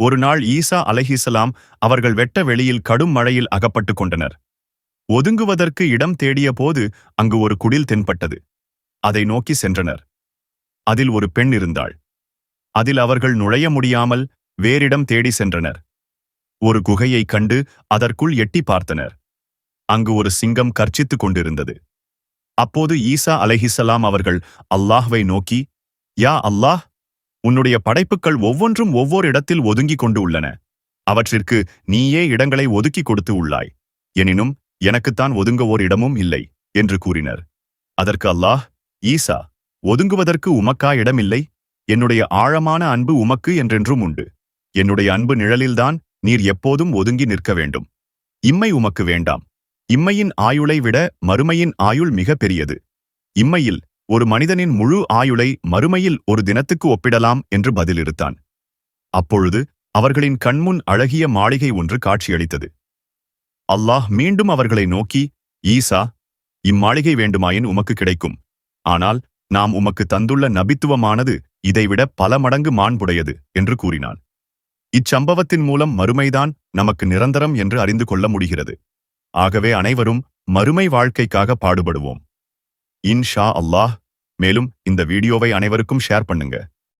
ஒரு நாள் ஈசா அலைஹிசலாம் அவர்கள் வெட்ட வெளியில் கடும் மழையில் அகப்பட்டுக் கொண்டனர். ஒதுங்குவதற்கு இடம் தேடிய போது அங்கு ஒரு குடில் தென்பட்டது. அதை நோக்கி சென்றனர். அதில் ஒரு பெண் இருந்தாள். அதில் அவர்கள் நுழைய முடியாமல் வேறிடம் தேடி சென்றனர். ஒரு குகையைக் கண்டு அதற்குள் எட்டி பார்த்தனர். அங்கு ஒரு சிங்கம் கர்ச்சித்துக் கொண்டிருந்தது. அப்போது ஈசா அலஹிசலாம் அவர்கள் அல்லாஹ்வை நோக்கி யா அல்லாஹ் உன்னுடைய படைப்புக்கள் ஒவ்வொன்றும் ஒவ்வொரு இடத்தில் ஒதுங்கிக் கொண்டு உள்ளன. அவற்றிற்கு நீயே இடங்களை ஒதுக்கி கொடுத்து உள்ளாய். எனினும் எனக்குத்தான் ஒதுங்க ஓர் இடமும் இல்லை என்று கூறினர். அதற்கு அல்லாஹ் ஈசா ஒதுங்குவதற்கு உமக்கா இடமில்லை? என்னுடைய ஆழமான அன்பு உமக்கு என்றென்றும் உண்டு. என்னுடைய அன்பு நிழலில்தான் நீர் எப்போதும் ஒதுங்கி நிற்க வேண்டும். இம்மை உமக்கு வேண்டாம். இம்மையின் ஆயுளை விட மறுமையின் ஆயுள் மிக பெரியது. இம்மையில் ஒரு மனிதனின் முழு ஆயுளை மறுமையில் ஒரு தினத்துக்கு ஒப்பிடலாம் என்று பதிலிருத்தான் அப்பொழுது அவர்களின் கண்முன் அழகிய மாளிகை ஒன்று காட்சியளித்தது. அல்லாஹ் மீண்டும் அவர்களை நோக்கி ஈசா இம்மாளிகை வேண்டுமாயின் உமக்கு கிடைக்கும். ஆனால் நாம் உமக்கு தந்துள்ள நபித்துவமானது இதைவிட பல மடங்கு மாண்புடையது என்று கூறினான். இச்சம்பவத்தின் மூலம் மறுமைதான் நமக்கு நிரந்தரம் என்று அறிந்து கொள்ள முடிகிறது. ஆகவே அனைவரும் மறுமை வாழ்க்கைக்காக பாடுபடுவோம். இன்ஷா அல்லாஹ். மேலும் இந்த வீடியோவை அனைவருக்கும் ஷேர் பண்ணுங்க.